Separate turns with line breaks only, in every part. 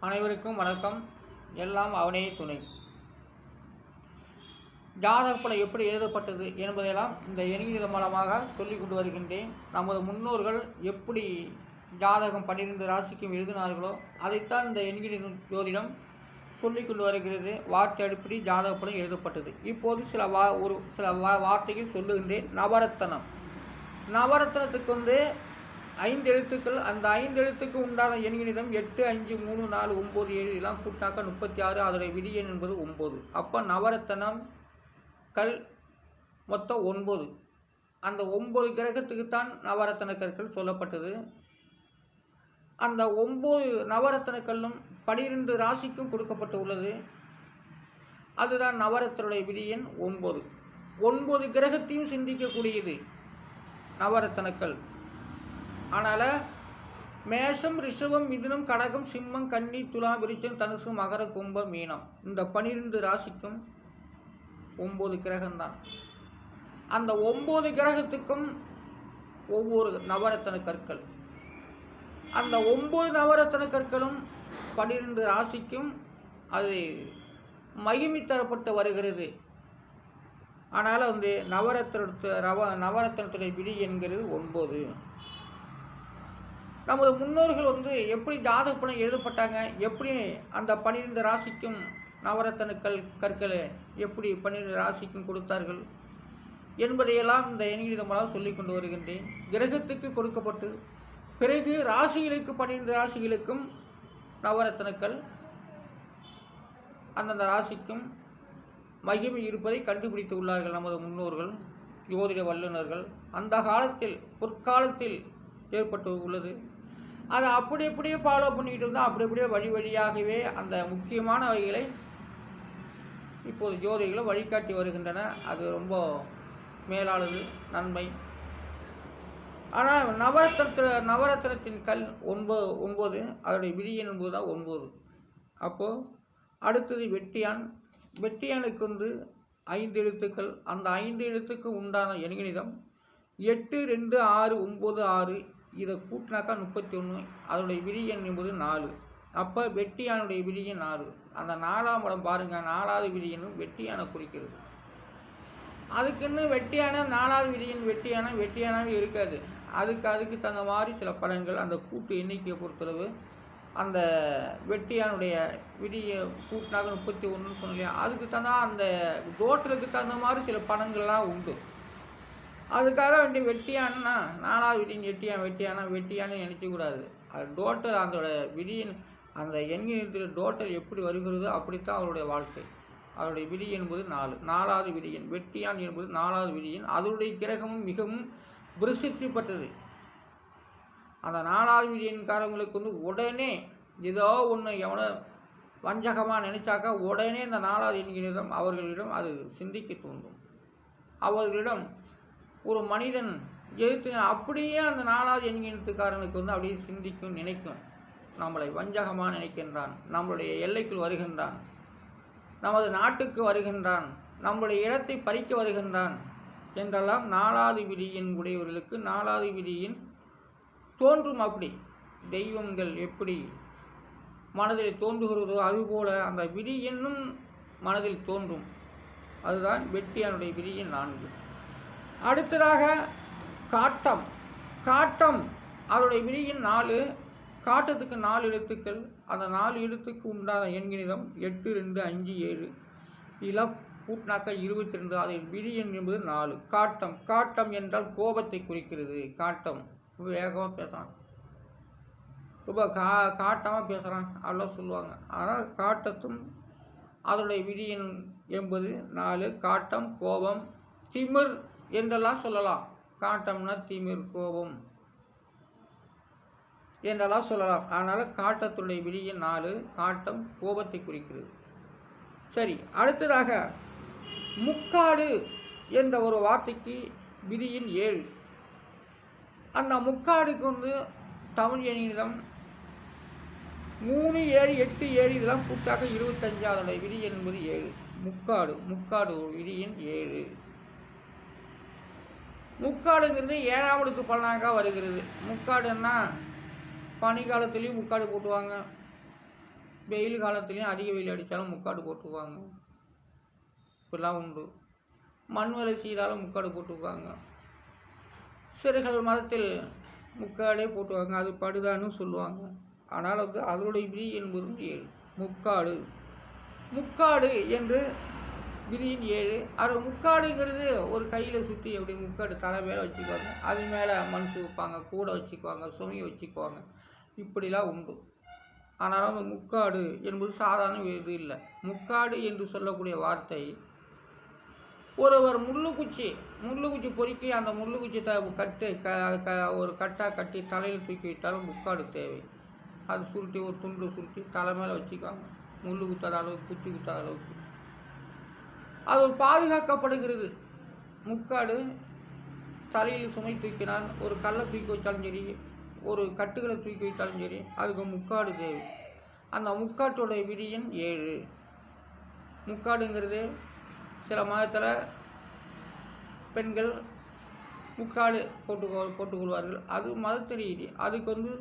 அனைவருக்கும் வணக்கம். எல்லாம் அவனே துணை. ஜாதகப்படம் எப்படி எழுதப்பட்டது என்பதையெல்லாம் இந்த எண்ணின் மூலமாக சொல்லிக் கொண்டு வருகின்றேன். நமது முன்னோர்கள் எப்படி ஜாதகம் பன்னிரெண்டு ராசிக்கும் எழுதினார்களோ அதைத்தான் இந்த எண்கிற ஜோதிடம் சொல்லிக் கொண்டு வருகிறது. வார்த்தை அடிப்படை ஜாதகப்படம் எழுதப்பட்டது. இப்போது சில வா ஒரு சில வா வார்த்தைகள் சொல்லுகின்றேன். நவரத்தனம். நவரத்னத்துக்கு வந்து ஐந்து எழுத்துக்கள் அந்த ஐந்து எழுத்துக்கு உண்டான எண்களிடம் எட்டு அஞ்சு மூணு நாலு ஒம்பது ஏழு இதெல்லாம் கூட்டாக்க முப்பத்தி ஆறு அதோடைய விதியன் என்பது ஒம்பது அப்போ நவரத்தனம் கல் மொத்தம் ஒன்பது. அந்த ஒம்பது கிரகத்துக்குத்தான் நவரத்தன கற்கள் சொல்லப்பட்டது. அந்த ஒம்பது நவரத்தன கல்லும் பனிரெண்டு ராசிக்கும் கொடுக்கப்பட்டு உள்ளது. அதுதான் நவரத்தனுடைய விதியன் ஒன்பது. ஒன்பது கிரகத்தையும் சிந்திக்கக்கூடியது நவரத்தனக்கல் அதனால் மேஷம் ரிஷபம் மிதுனம் கடகம் சிம்மம் கன்னி துலா விருச்சம் தனுசு மகர கும்பம் மீனம். இந்த பனிரெண்டு ராசிக்கும் ஒம்பது கிரகம்தான். அந்த ஒம்பது கிரகத்துக்கும் ஒவ்வொரு நவரத்தன கற்கள். அந்த ஒம்பது நவரத்தன கற்களும் பனிரெண்டு ராசிக்கும் அது மகிமை தரப்பட்டு வருகிறது. ஆனால் வந்து நவரத்னத்து ரவ நவரத்னத்துடைய விதி என்கிறது ஒன்பது. நமது முன்னோர்கள் வந்து எப்படி ஜாதகப்படம் எழுதப்பட்டாங்க எப்படி அந்த பன்னிரெண்டு ராசிக்கும் நவரத்தனுக்கள் கற்களை எப்படி பன்னிரெண்டு ராசிக்கும் கொடுத்தார்கள் என்பதையெல்லாம் இந்த எண்ணித மூலம் கொண்டு வருகின்றேன். கிரகத்துக்கு கொடுக்கப்பட்டு பிறகு ராசிகளுக்கு பன்னிரெண்டு ராசிகளுக்கும் நவரத்தனுக்கள் அந்தந்த ராசிக்கும் மகிமை இருப்பதை கண்டுபிடித்து உள்ளார்கள் நமது முன்னோர்கள் ஜோதிட வல்லுநர்கள். அந்த காலத்தில் பொற்காலத்தில் ஏற்பட்டு உள்ளது. அதை அப்படி அப்படியே ஃபாலோ பண்ணிக்கிட்டு இருந்தால் அப்படி அப்படியே வழி வழியாகவே அந்த முக்கியமான வகைகளை இப்போது ஜோதிகளை வழிகாட்டி வருகின்றன. அது ரொம்ப மேலானது நன்மை. ஆனால் நவரத்திரத்தில் நவரத்தினத்தின் கல் ஒன்பது ஒன்பது அதோடைய விரியன் என்பது தான் ஒன்பது. அப்போது அடுத்தது வெட்டியான். வெட்டியானுக்கு வந்து ஐந்து எழுத்துக்கள். அந்த ஐந்து எழுத்துக்கு உண்டான எண்கணிதம் எட்டு ரெண்டு ஆறு ஒம்பது ஆறு இதை கூட்டினாக்கா முப்பத்தி ஒன்று அதனுடைய விதி என்பது நாலு. அப்போ வெட்டியானுடைய விதியின் நாலு அந்த நாலாம் படம் பாருங்கள் நாலாவது விதியனும் வெட்டியானை குறிக்கிறது. அதுக்குன்னு வெட்டியான நாலாவது விதியின் வெட்டியான வெட்டியானாக இருக்காது. அதுக்கு அதுக்கு தகுந்த மாதிரி சில பலன்கள் அந்த கூட்டு எண்ணிக்கையை பொறுத்தளவு அந்த வெட்டியானுடைய விதியை கூட்டினாக முப்பத்தி ஒன்றுன்னு சொன்னலையா அதுக்கு தகுந்த அந்த டோட்டலுக்கு தகுந்த மாதிரி சில படங்கள்லாம் உண்டு. அதுக்காக வேண்டி வெட்டியானா நாலாவது விதியின் வெட்டியான் வெட்டியானா வெட்டியான்னு நினச்சக்கூடாது அது டோட்டல் அதோட விதியின் அந்த எண்ணினத்தில் டோட்டல் எப்படி வருகிறதோ அப்படித்தான் அவருடைய வாழ்க்கை. அதனுடைய விதி என்பது நாலு. நாலாவது விதியின் வெட்டியான் என்பது நாலாவது விதியின் அதனுடைய கிரகமும் மிகவும் பிரசித்தி பெற்றது. அந்த நாலாவது விதியன்காரங்களுக்கு வந்து உடனே ஏதோ ஒன்று எவனோ வஞ்சகமாக நினச்சாக்கா உடனே இந்த நாலாவது என்கிறதும் அவர்களிடம் அது சிந்திக்க தூண்டும். அவர்களிடம் ஒரு மனிதன் எழுத்து அப்படியே அந்த நாலாவது என்கின்றத்துக்காரனுக்கு வந்து அப்படியே சிந்திக்கும் நினைக்கும். நம்மளை வஞ்சகமாக நினைக்கின்றான். நம்மளுடைய எல்லைக்குள் வருகின்றான். நமது நாட்டுக்கு வருகின்றான். நம்முடைய இடத்தை பறிக்க வருகின்றான் என்றெல்லாம் நாலாவது விதியின் உடையவர்களுக்கு நாலாவது விதியின் தோன்றும் அப்படி. தெய்வங்கள் எப்படி மனதில் தோன்றுகிறதோ அதுபோல அந்த விதி என்னும் மனதில் தோன்றும். அதுதான் வெட்டியானுடைய விதியின் நான்கு. அடுத்ததாக காட்டம். காட்டம் அதனுடைய விதியின் நாலு காட்டத்துக்கு நாலு எழுத்துக்கள் அந்த நாலு எழுத்துக்கு உண்டான எண்கிணிதம் எட்டு ரெண்டு அஞ்சு ஏழு. இதெல்லாம் கூட்டினாக்கா இருபத்தி ரெண்டு அதில் விதி எண் என்பது நாலு. காட்டம் காட்டம் என்றால் கோபத்தை குறிக்கிறது. காட்டம் வேகமாக பேசுகிறான் ரொம்ப கா காட்டமாக பேசுகிறான் அதெல்லாம் சொல்லுவாங்க. ஆனால் காட்டத்தும் அதனுடைய விதியின் என்பது நாலு. காட்டம் கோபம் திமிர் என்றெல்லாம் சொல்லலாம். காட்டம்னா திமிர் கோபம். என்றெல்லாம் சொல்லலாம். அதனால் காட்டத்துடைய விதியின் நாலு. காட்டம் கோபத்தை குறிக்கிறது. சரி அடுத்ததாக முக்காடு என்ற ஒரு வார்த்தைக்கு விதியின் ஏழு. அந்த முக்காடுக்கு வந்து தமிழ் எண்ணிடம் மூணு ஏழு எட்டு ஏழு இதெல்லாம் கூட்டாக இருபத்தஞ்சாவது விதி என்பது ஏழு. முக்காடு முக்காடு விதியின் ஏழு. முக்காடுங்கிறது ஏழாம் பலனாக வருகிறது. முக்காடுன்னா பனிக்காலத்துலேயும் முக்காடு போட்டுவாங்க. வெயில் காலத்துலேயும் அதிக வெயில் அடித்தாலும் முக்காடு போட்டுக்குவாங்க இப்படிலாம் உண்டு. மண் வேலை செய்தாலும் முக்காடு போட்டுக்குவாங்க சிறுகள் மதத்தில் முக்காடே போட்டுவாங்க. அது படுதான்னு சொல்லுவாங்க. ஆனால் வந்து அதனுடைய விதி என்பதும் ஏழு. முக்காடு. முக்காடு என்று விதியின் ஏழு. அது முக்காடுங்கிறது ஒரு கையில் சுற்றி எப்படி முக்காடு தலை மேலே வச்சுக்குவாங்க அது மேலே மண் சுவைப்பாங்க கூடை வச்சுக்குவாங்க சுமையை வச்சுக்குவாங்க. இப்படிலாம் உண்டு. ஆனாலும் அந்த முக்காடு என்பது சாதாரண இது இல்லை. முக்காடு என்று சொல்லக்கூடிய வார்த்தை ஒருவர் முள்ளுக்குச்சி முள்ளுக்குச்சி பொறுக்கி அந்த முள்ளுக்குச்சி த கட்டு க க ஒரு கட்டாக கட்டி தலையில் தூக்கி வைத்தாலும் முக்காடு தேவை. அது சுருட்டி ஒரு துண்டு சுருட்டி தலை மேலே வச்சுக்குவாங்க. முள்ளு குத்தாத அளவுக்கு குச்சி குத்தாத அளவுக்கு. அது ஒரு பாதுகாக்கப்படுகிறது. முக்காடு தலையில் சுமை தூக்கினால் ஒரு கல்லை தூக்கி வச்சாலும் சரி ஒரு கட்டுகளை தூக்கி வைத்தாலும் சரி அதுக்கு முக்காடு தேவை. அந்த முக்காட்டோடைய விதியின் ஏழு. முக்காடுங்கிறது சில மாதத்தில் பெண்கள் முக்காடு போட்டுக்கொ போட்டுக்கொள்வார்கள். அது மதத்து ரீதி அதுக்கு வந்து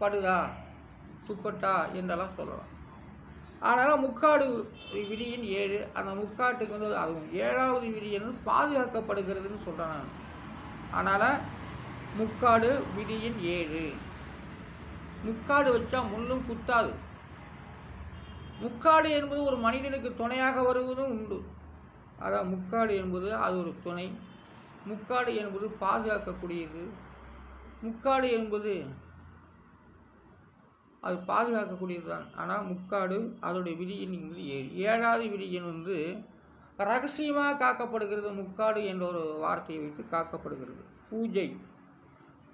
படுதா துப்பட்டா என்றெல்லாம் சொல்லலாம். ஆனாலும் முக்காடு விதியின் ஏழு. அந்த முக்காட்டுக்கு வந்து அதுவும் ஏழாவது விதி என்று பாதுகாக்கப்படுகிறதுன்னு சொல்கிறேன் நான். அதனால் முக்காடு விதியின் ஏழு. முக்காடு வச்சா முள்ளும் குத்தாது. முக்காடு என்பது ஒரு மனிதனுக்கு துணையாக வருவதும் உண்டு. அதான் முக்காடு என்பது அது ஒரு துணை. முக்காடு என்பது பாதுகாக்கக்கூடியது. முக்காடு என்பது அது பாதுகாக்கக்கூடியது தான் ஆனால் முக்காடு அதோடைய விதியின் என்பது ஏழு ஏழாவது விதியின் வந்து ரகசியமாக காக்கப்படுகிறது முக்காடு என்ற ஒரு வார்த்தையை வைத்து காக்கப்படுகிறது. பூஜை.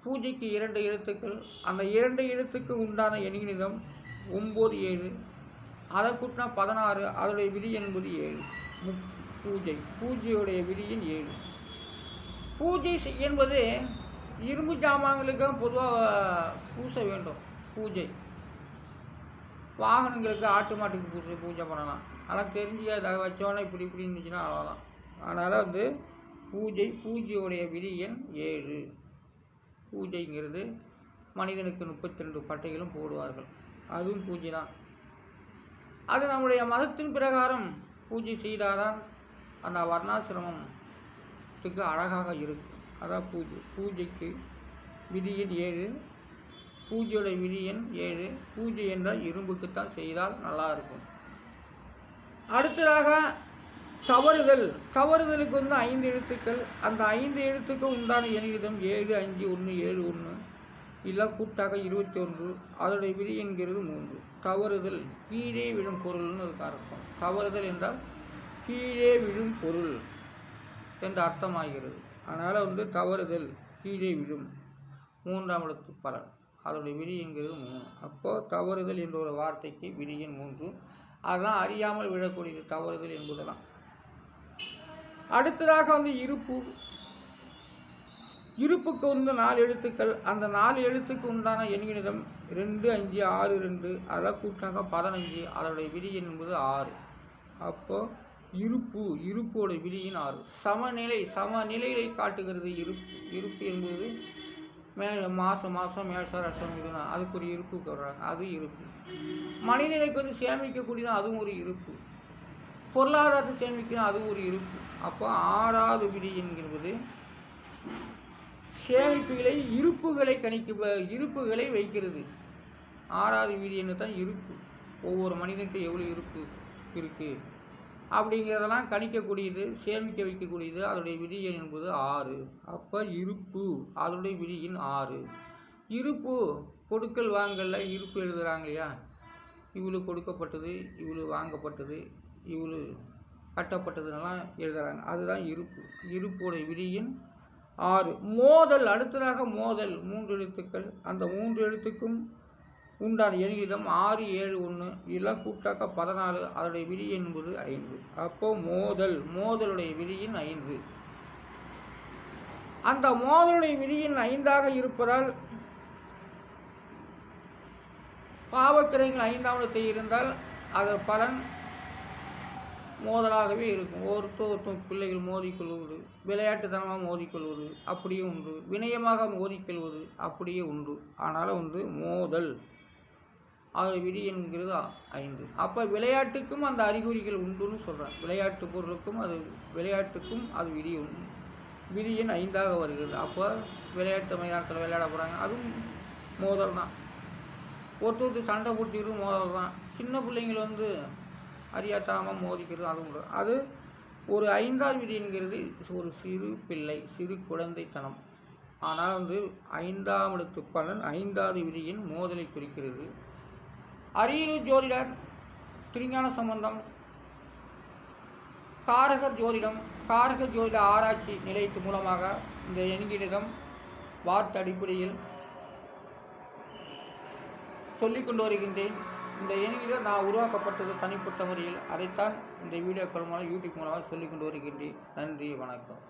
பூஜைக்கு இரண்டு எழுத்துக்கள். அந்த இரண்டு எழுத்துக்கு உண்டான எண்ணினிதம் ஒம்பது ஏழு. அதை கூட்டினா பதினாறு அதோடைய விதி என்பது ஏழு. முக் பூஜை. பூஜையுடைய விதியின் ஏழு. பூஜை செய்- என்பது இரும்பு ஜாமான்களுக்கு பொதுவாக பூச வேண்டும். பூஜை. வாகனங்களுக்கு ஆட்டு மாட்டுக்கு பூஜை பூஜை பண்ணலாம். ஆனால் தெரிஞ்சு அதை வச்சோன்னே இப்படி இப்படி இருந்துச்சுன்னா அவ்வளோதான் அதனால் வந்து பூஜை பூஜையுடைய விதி எண் ஏழு. பூஜைங்கிறது மனிதனுக்கு முப்பத்தி ரெண்டு பட்டைகளும் போடுவார்கள். அதுவும் பூஜை தான் அது நம்முடைய மதத்தின் பிரகாரம் பூஜை செய்தாதான் அந்த வர்ணாசிரமத்துக்கு அழகாக இருக்கும். அதான் பூஜை. பூஜைக்கு விதியின் ஏழு. பூஜையோட விதி எண் ஏழு. பூஜை என்றால் இரும்புக்குத்தான் செய்தால் நல்லா இருக்கும் அடுத்ததாக தவறுதல். தவறுதலுக்கு வந்து ஐந்து எழுத்துக்கள். அந்த ஐந்து எழுத்துக்கு உண்டான எண்ணிடம் ஏழு அஞ்சு ஒன்று ஏழு ஒன்று இல்லை கூட்டாக இருபத்தி ஒன்று அதோடைய விதி என்கிறது மூன்று. தவறுதல். கீழே விழும் பொருள்னு அதுக்கு அர்த்தம். தவறுதல் என்றால் கீழே விழும் பொருள் என்று அர்த்தமாகிறது. அதனால் வந்து தவறுதல். கீழே விழும். மூன்றாம் இடத்து பலன். அதனுடைய விதி என்கிறது மூணு அப்போது தவறுதல் என்ற ஒரு வார்த்தைக்கு விதியின் மூன்று. அதெல்லாம் அறியாமல் விழக்கூடியது தவறுதல் என்பதெல்லாம் அடுத்ததாக வந்து இருப்பு. இருப்புக்கு வந்து நாலு எழுத்துக்கள். அந்த நாலு எழுத்துக்கு உண்டான எண்ணிடம் ரெண்டு அஞ்சு ஆறு ரெண்டு. அதெல்லாம் கூட்டாக பதினஞ்சு. அதனுடைய விதி என்பது ஆறு. அப்போது இருப்பு இருப்போட விதியின் ஆறு. சமநிலை சமநிலையை காட்டுகிறது இருப்பு. இருப்பு என்பது மே மாதம் மாதம் மேஷராசம் இதுனா அதுக்கு ஒரு இருப்பு சொல்கிறாங்க அது இருப்பு. மனிதனுக்கு வந்து சேமிக்கக்கூடியது அதுவும் ஒரு இருப்பு. பொருளாதாரத்தை சேமிக்கணும் அதுவும் ஒரு இருப்பு. அப்போ ஆறாவது விதி என்கிறது சேமிப்புகளை இருப்புகளை கணிக்க இருப்புகளை வைக்கிறது. ஆறாவது விதி என்ன தான் இருப்பு. ஒவ்வொரு மனிதன்கிட்ட எவ்வளோ இருப்பு இருக்குது அப்படிங்கிறதெல்லாம் கணிக்கக்கூடியது சேமிக்க வைக்கக்கூடியது அதனுடைய விதி எண் என்பது ஆறு. அப்போ இருப்பு அதோடைய எண் ஆறு. இருப்பு கொடுக்கல் வாங்கல இருப்பு எழுதுகிறாங்க இல்லையா? இவ்வளோ கொடுக்கப்பட்டது இவ்வளோ வாங்கப்பட்டது இவ்வளோ கட்டப்பட்டதுன்னெல்லாம் எழுதுகிறாங்க அதுதான் இருப்பு. இருப்புடைய விதியின் ஆறு. மோதல் அடுத்ததாக மோதல். மூன்று எழுத்துக்கள். அந்த மூன்று எழுத்துக்கும் உண்டான எண்ணிடம் ஆறு ஏழு ஒன்று இதெல்லாம் கூட்டாக்க பதினாலு அதனுடைய விதி என்பது ஐந்து. அப்போ மோதல் மோதலுடைய விதியின் ஐந்து. அந்த மோதலுடைய விதியின் ஐந்தாக இருப்பதால் பாவக்கிரகங்கள் ஐந்தாவதத்தை இருந்தால் அது பலன் மோதலாகவே இருக்கும். ஒருத்தர் ஒருத்தர் பிள்ளைகள் மோதிக்கொள்வது விளையாட்டுத்தனமாக மோதிக்கொள்வது அப்படியே உண்டு. வினயமாக மோதிக்கொள்வது அப்படியே உண்டு. ஆனாலும் வந்து மோதல். அது விதி என்கிறது ஐந்து. அப்போ விளையாட்டுக்கும் அந்த அறிகுறிகள் உண்டுன்னு சொல்கிறேன் விளையாட்டு பொருளுக்கும் அது விளையாட்டுக்கும் அது விதி உண்டு விதி எண் ஐந்தாக வருகிறது. அப்போ விளையாட்டு மைதானத்தில் விளையாட போகிறாங்க அதுவும் மோதல் தான். ஒருத்தருக்கு சண்டை பிடிச்சிக்கிறது மோதல் தான். சின்ன பிள்ளைங்கள் வந்து அறியாத்தனமாக மோதிக்கிறது அதுவும் உண்டு. அது ஒரு ஐந்தாவது விதி என்கிறது ஒரு சிறு பிள்ளை சிறு குழந்தைத்தனம். ஆனால் வந்து ஐந்தாம் இடத்து பலன் ஐந்தாவது விதியின் மோதலை குறிக்கிறது. அரியலூர் ஜோதிடர் திருஞான சம்பந்தம் காரகர் ஜோதிடம் காரகர் ஜோதிட ஆராய்ச்சி நிலையத்து மூலமாக இந்த எண்கிடம் வார்த்தை அடிப்படையில் சொல்லிக் கொண்டு வருகின்றேன். இந்த எண்ணில் நான் உருவாக்கப்பட்டது தனிப்பட்ட முறையில் அதைத்தான் இந்த வீடியோக்கள் மூலம் யூடியூப் மூலமாக சொல்லிக் கொண்டு வருகின்றேன். நன்றி வணக்கம்.